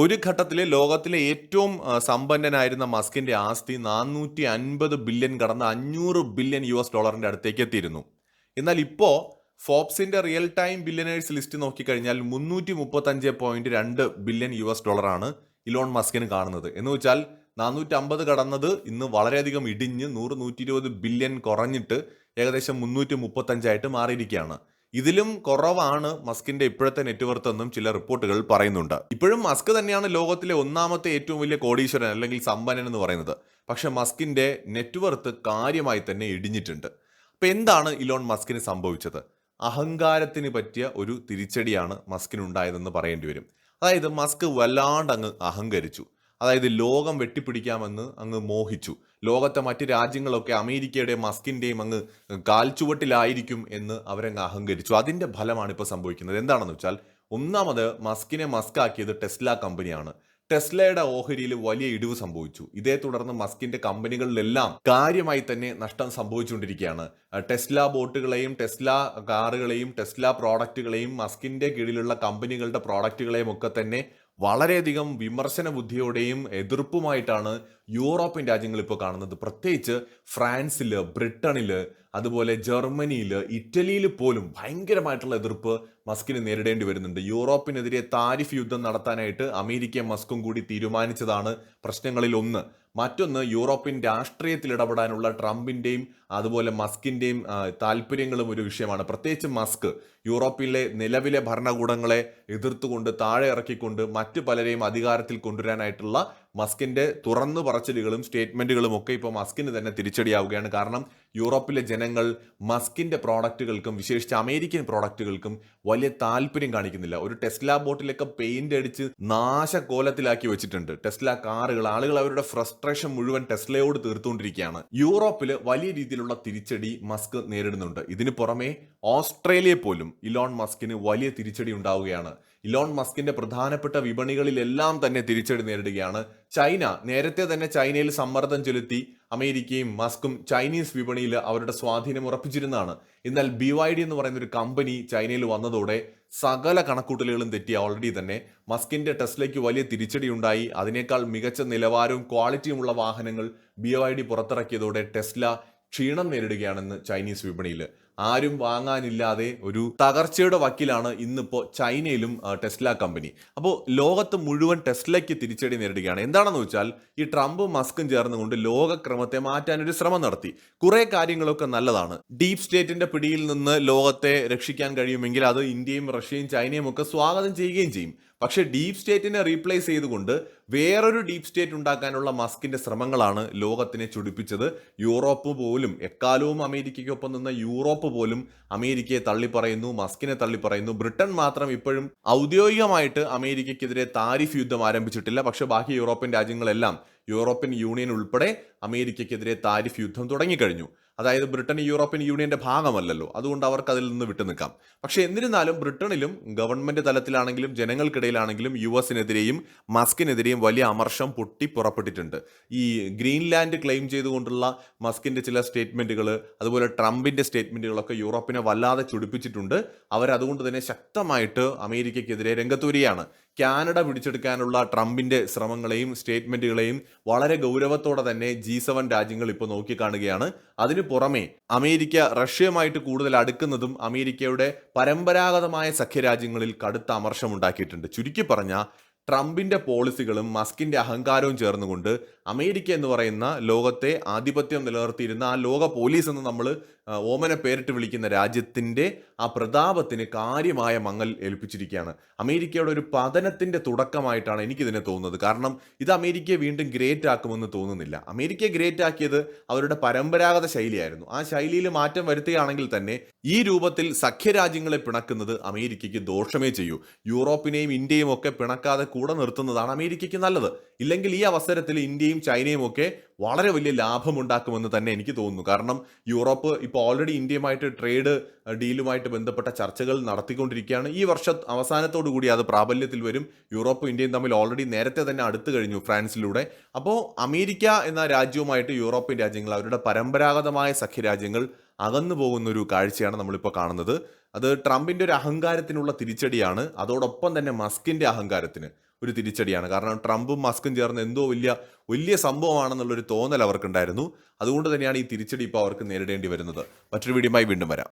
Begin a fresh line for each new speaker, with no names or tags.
ഒരു ഘട്ടത്തിലെ ലോകത്തിലെ ഏറ്റവും സമ്പന്നനായിരുന്ന മസ്കിന്റെ ആസ്തി നാനൂറ്റി അൻപത് ബില്യൺ കടന്ന് അഞ്ഞൂറ് ബില്യൺ യു എസ് ഡോളറിന്റെ അടുത്തേക്ക് എത്തിയിരുന്നു. എന്നാൽ ഇപ്പോ ഫോബ്സിന്റെ റിയൽ ടൈം ബില്യനേഴ്സ് ലിസ്റ്റ് നോക്കിക്കഴിഞ്ഞാൽ മുന്നൂറ്റി മുപ്പത്തഞ്ച് പോയിന്റ് രണ്ട് ബില്യൺ യു എസ് ഡോളറാണ് ഇലോൺ മസ്കിന് കാണുന്നത്. എന്ന് വെച്ചാൽ നാനൂറ്റി അമ്പത് കടന്നത് ഇന്ന് വളരെയധികം ഇടിഞ്ഞ് നൂറ് നൂറ്റി ഇരുപത് ബില്യൺ കുറഞ്ഞിട്ട് ഏകദേശം മുന്നൂറ്റി മുപ്പത്തഞ്ചായിട്ട് മാറിയിരിക്കുകയാണ്. ഇതിലും കുറവാണ് മസ്കിന്റെ ഇപ്പോഴത്തെ നെറ്റ്വർത്ത് എന്നും ചില റിപ്പോർട്ടുകൾ പറയുന്നുണ്ട്. ഇപ്പോഴും മസ്ക് തന്നെയാണ് ലോകത്തിലെ ഒന്നാമത്തെ ഏറ്റവും വലിയ കോടീശ്വരൻ അല്ലെങ്കിൽ സമ്പന്നൻ എന്ന് പറയുന്നത്. പക്ഷെ മസ്കിന്റെ നെറ്റ്വർത്ത് കാര്യമായി തന്നെ ഇടിഞ്ഞിട്ടുണ്ട്. അപ്പൊ എന്താണ് ഇലോൺ മസ്കിന് സംഭവിച്ചത്? അഹങ്കാരത്തിന് പറ്റിയ ഒരു തിരിച്ചടിയാണ് മസ്കിനുണ്ടായതെന്ന് പറയേണ്ടി വരും. അതായത് മസ്ക് വല്ലാണ്ട് അങ്ങ് അഹങ്കരിച്ചു. അതായത് ലോകം വെട്ടിപ്പിടിക്കാമെന്ന് അങ്ങ് മോഹിച്ചു. ലോകത്തെ മറ്റ് രാജ്യങ്ങളൊക്കെ അമേരിക്കയുടെ മസ്കിന്റെയും അങ്ങ് കാൽച്ചുവട്ടിലായിരിക്കും എന്ന് അവരങ്ങ് അഹങ്കരിച്ചു. അതിന്റെ ഫലമാണ് ഇപ്പോൾ സംഭവിക്കുന്നത്. എന്താണെന്ന് വെച്ചാൽ ഒന്നാമത് മസ്കിനെ മസ്കാക്കിയത് ടെസ്ല കമ്പനിയാണ്. ടെസ്ലയുടെ ഓഹരിയിൽ വലിയ ഇടിവ് സംഭവിച്ചു. ഇതേ തുടർന്ന് മസ്കിന്റെ കമ്പനികളിലെല്ലാം കാര്യമായി തന്നെ നഷ്ടം സംഭവിച്ചുകൊണ്ടിരിക്കുകയാണ്. ടെസ്ല ബോട്ടുകളെയും ടെസ്ല കാറുകളെയും ടെസ്ല പ്രോഡക്റ്റുകളെയും മസ്കിന്റെ കീഴിലുള്ള കമ്പനികളുടെ പ്രോഡക്റ്റുകളെയും ഒക്കെ തന്നെ വളരെയധികം വിമർശന ബുദ്ധിയോടെയും എതിർപ്പുമായിട്ടാണ് യൂറോപ്യൻ രാജ്യങ്ങൾ ഇപ്പോൾ കാണുന്നത്. പ്രത്യേകിച്ച് ഫ്രാൻസിൽ ബ്രിട്ടനിൽ അതുപോലെ ജർമ്മനിയിൽ ഇറ്റലിയിൽ പോലും ഭയങ്കരമായിട്ടുള്ള എതിർപ്പ് മസ്കിന് നേരിടേണ്ടി വരുന്നുണ്ട്. യൂറോപ്പിനെതിരെ താരിഫ് യുദ്ധം നടത്താനായിട്ട് അമേരിക്കയും മസ്കും കൂടി തീരുമാനിച്ചതാണ് പ്രശ്നങ്ങളിൽ ഒന്ന്. മറ്റൊന്ന് യൂറോപ്യൻ രാഷ്ട്രീയത്തിൽ ഇടപെടാനുള്ള ട്രംപിന്റെയും അതുപോലെ മസ്കിന്റെയും ആ, താല്പര്യങ്ങളും ഒരു വിഷയമാണ്. പ്രത്യേകിച്ച് മസ്ക് യൂറോപ്പിലെ നിലവിലെ ഭരണകൂടങ്ങളെ എതിർത്തുകൊണ്ട് താഴെ ഇറക്കിക്കൊണ്ട് മറ്റു പലരെയും അധികാരത്തിൽ കൊണ്ടുവരാനായിട്ടുള്ള മസ്കിന്റെ തുറന്നു പറച്ചിലുകളും സ്റ്റേറ്റ്മെന്റുകളും ഒക്കെ ഇപ്പോൾ മസ്കിന് തന്നെ തിരിച്ചടിയാവുകയാണ്. കാരണം യൂറോപ്പിലെ ജനങ്ങൾ മസ്കിന്റെ പ്രോഡക്റ്റുകൾക്കും വിശേഷിച്ച് അമേരിക്കൻ പ്രോഡക്റ്റുകൾക്കും വലിയ താല്പര്യം കാണിക്കുന്നില്ല. ഒരു ടെസ്ല ബോട്ടിലൊക്കെ പെയിന്റ് അടിച്ച് നാശകോലത്തിലാക്കി വെച്ചിട്ടുണ്ട്. ടെസ്ല കാറുകൾ ആളുകൾ അവരുടെ ഫ്രസ്ട്രേഷൻ മുഴുവൻ ടെസ്ലയോട് തീർത്തുകൊണ്ടിരിക്കുകയാണ്. യൂറോപ്പിൽ വലിയ രീതിയിലുള്ള തിരിച്ചടി മസ്ക് നേരിടുന്നുണ്ട്. ഇതിന് പുറമെ ഓസ്ട്രേലിയ പോലും ഇലോൺ മസ്കിന് വലിയ തിരിച്ചടി ഉണ്ടാവുകയാണ്. ഇലോൺ മസ്കിന്റെ പ്രധാനപ്പെട്ട വിപണികളിലെല്ലാം തന്നെ തിരിച്ചടി നേരിടുകയാണ്. ചൈന നേരത്തെ തന്നെ ചൈനയിൽ സമ്മർദ്ദം ചെലുത്തി അമേരിക്കയും മസ്കും ചൈനീസ് വിപണിയിൽ അവരുടെ സ്വാധീനം ഉറപ്പിച്ചിരുന്നതാണ്. എന്നാൽ ബി വൈ ഡി എന്ന് പറയുന്ന ഒരു കമ്പനി ചൈനയിൽ വന്നതോടെ സകല കണക്കൂട്ടലുകളും തെറ്റി. ഓൾറെഡി തന്നെ മസ്കിന്റെ ടെസ്ലയ്ക്ക് വലിയ തിരിച്ചടി ഉണ്ടായി അതിനേക്കാൾ മികച്ച നിലവാരവും ക്വാളിറ്റിയുമുള്ള വാഹനങ്ങൾ ബി വൈ ഡി പുറത്തിറക്കിയതോടെ ടെസ്ല ക്ഷീണം നേരിടുകയാണെന്ന് ചൈനീസ് വിപണിയിൽ. ആരും വാങ്ങാനില്ലാതെ ഒരു തകർച്ചയുടെ വക്കിലാണ് ഇന്നിപ്പോൾ ചൈനയിലും ടെസ്ല കമ്പനി. അപ്പോൾ ലോകത്ത് മുഴുവൻ ടെസ്ലയ്ക്ക് തിരിച്ചടി നേരിടുകയാണ്. എന്താണെന്ന് വെച്ചാൽ ഈ ട്രംപും മസ്കും ചേർന്നുകൊണ്ട് ലോകക്രമത്തെ മാറ്റാൻ ഒരു ശ്രമം നടത്തി. കുറേ കാര്യങ്ങളൊക്കെ നല്ലതാണ്. ഡീപ് സ്റ്റേറ്റിന്റെ പിടിയിൽ നിന്ന് ലോകത്തെ രക്ഷിക്കാൻ കഴിയുമെങ്കിൽ അത് ഇന്ത്യയും റഷ്യയും ചൈനയും ഒക്കെ സ്വാഗതം ചെയ്യുകയും ചെയ്യും. പക്ഷേ ഡീപ് സ്റ്റേറ്റിനെ റീപ്ലേസ് ചെയ്തുകൊണ്ട് വേറൊരു ഡീപ് സ്റ്റേറ്റ് ഉണ്ടാക്കാനുള്ള മസ്കിന്റെ ശ്രമങ്ങളാണ് ലോകത്തിനെ ചുടിപ്പിച്ചത്. യൂറോപ്പ് പോലും എക്കാലവും അമേരിക്കയ്ക്കൊപ്പം നിന്ന യൂറോപ്പ് പോലും അമേരിക്കയെ തള്ളിപ്പറയുന്നു മസ്കിനെ തള്ളിപ്പറയുന്നു. ബ്രിട്ടൻ മാത്രം ഇപ്പോഴും ഔദ്യോഗികമായിട്ട് അമേരിക്കയ്ക്കെതിരെ താരിഫ് യുദ്ധം ആരംഭിച്ചിട്ടില്ല. പക്ഷേ ബാക്കി യൂറോപ്യൻ രാജ്യങ്ങളെല്ലാം യൂറോപ്യൻ യൂണിയൻ ഉൾപ്പെടെ അമേരിക്കയ്ക്കെതിരെ താരിഫ് യുദ്ധം തുടങ്ങിക്കഴിഞ്ഞു. അതായത് ബ്രിട്ടൻ യൂറോപ്യൻ യൂണിയന്റെ ഭാഗമല്ലല്ലോ. അതുകൊണ്ട് അവർക്ക് അതിൽ നിന്ന് വിട്ടുനിൽക്കാം പക്ഷേ എന്നിരുന്നാലും ബ്രിട്ടനിലും ഗവൺമെന്റ് തലത്തിലാണെങ്കിലും ജനങ്ങൾക്കിടയിലാണെങ്കിലും യു എസിനെതിരെയും മസ്കിനെതിരെയും വലിയ അമർഷം പൊട്ടി പുറപ്പെട്ടിട്ടുണ്ട്. ഈ ഗ്രീൻലാൻഡ് ക്ലെയിം ചെയ്തുകൊണ്ടുള്ള മസ്കിന്റെ ചില സ്റ്റേറ്റ്മെന്റുകൾ അതുപോലെ ട്രംപിന്റെ സ്റ്റേറ്റ്മെന്റുകളൊക്കെ യൂറോപ്പിനെ വല്ലാതെ ചുടിപ്പിച്ചിട്ടുണ്ട്. അവരതുകൊണ്ട് തന്നെ ശക്തമായിട്ട് അമേരിക്കയ്ക്കെതിരെ രംഗത്ത് വരികയാണ്. കാനഡ പിടിച്ചെടുക്കാനുള്ള ട്രംപിന്റെ ശ്രമങ്ങളെയും സ്റ്റേറ്റ്മെന്റുകളെയും വളരെ ഗൗരവത്തോടെ തന്നെ ജി സെവൻ രാജ്യങ്ങൾ ഇപ്പോൾ നോക്കിക്കാണുകയാണ്. അതിനു പുറമെ അമേരിക്ക റഷ്യയുമായിട്ട് കൂടുതൽ അടുക്കുന്നതും അമേരിക്കയുടെ പരമ്പരാഗതമായ സഖ്യരാജ്യങ്ങളിൽ കടുത്ത അമർഷമുണ്ടാക്കിയിട്ടുണ്ട്. ചുരുക്കി പറഞ്ഞാൽ ട്രംപിന്റെ പോളിസികളും മസ്കിന്റെ അഹങ്കാരവും ചേർന്നുകൊണ്ട് അമേരിക്ക എന്ന് പറയുന്ന ലോകത്തെ ആധിപത്യം നിലനിർത്തിയിരുന്ന ആ ലോക പോലീസ് എന്ന് നമ്മൾ ഓമനെ പേരിട്ട് വിളിക്കുന്ന രാജ്യത്തിന്റെ ആ പ്രതാപത്തിന് കാര്യമായ മങ്ങൽ ഏൽപ്പിച്ചിരിക്കുകയാണ്. അമേരിക്കയുടെ ഒരു പതനത്തിന്റെ തുടക്കമായിട്ടാണ് എനിക്കിതിനെ തോന്നുന്നത്. കാരണം ഇത് അമേരിക്കയെ വീണ്ടും ഗ്രേറ്റ് ആക്കുമെന്ന് തോന്നുന്നില്ല. അമേരിക്കയെ ഗ്രേറ്റ് ആക്കിയത് അവരുടെ പരമ്പരാഗത ശൈലിയായിരുന്നു. ആ ശൈലിയിൽ മാറ്റം വരുത്തുകയാണെങ്കിൽ തന്നെ ഈ രൂപത്തിൽ സഖ്യരാജ്യങ്ങളെ പിണക്കുന്നത് അമേരിക്കയ്ക്ക് ദോഷമേ ചെയ്യൂ. യൂറോപ്പിനെയും ഇന്ത്യയും ഒക്കെ പിണക്കാതെ കൂടെ നിർത്തുന്നതാണ് അമേരിക്കയ്ക്ക് നല്ലത്. ഇല്ലെങ്കിൽ ഈ അവസരത്തിൽ ഇന്ത്യയും ചൈനയും ഒക്കെ വളരെ വലിയ ലാഭമുണ്ടാക്കുമെന്ന് തന്നെ എനിക്ക് തോന്നുന്നു. കാരണം യൂറോപ്പ് ഇപ്പോൾ ഓൾറെഡി ഇന്ത്യയുമായിട്ട് ട്രേഡ് ഡീലുമായിട്ട് ബന്ധപ്പെട്ട ചർച്ചകൾ നടത്തിക്കൊണ്ടിരിക്കുകയാണ്. ഈ വർഷ അവസാനത്തോടു കൂടി അത് പ്രാബല്യത്തിൽ വരും. യൂറോപ്പും ഇന്ത്യയും തമ്മിൽ ഓൾറെഡി നേരത്തെ തന്നെ അടുത്തു കഴിഞ്ഞു ഫ്രാൻസിലൂടെ. അപ്പോൾ അമേരിക്ക എന്ന രാജ്യവുമായിട്ട് യൂറോപ്യൻ രാജ്യങ്ങൾ അവരുടെ പരമ്പരാഗതമായ സഖ്യരാജ്യങ്ങൾ അകന്നു പോകുന്ന ഒരു കാഴ്ചയാണ് നമ്മളിപ്പോൾ കാണുന്നത്. അത് ട്രംപിന്റെ ഒരു അഹങ്കാരത്തിനുള്ള തിരിച്ചടിയാണ്. അതോടൊപ്പം തന്നെ മസ്കിന്റെ അഹങ്കാരത്തിന്. ഒരു തിരിച്ചടിയാണ്. കാരണം ട്രംപും മസ്കും ചേർന്ന് എന്തോ വലിയ വലിയ സംഭവമാണെന്നുള്ളൊരു തോന്നൽ അവർക്കുണ്ടായിരുന്നു. അതുകൊണ്ട് തന്നെയാണ് ഈ തിരിച്ചടി ഇപ്പോൾ അവർക്ക് നേരിടേണ്ടി വരുന്നത്. മറ്റൊരു വീഡിയോയുമായി വീണ്ടും വരാം.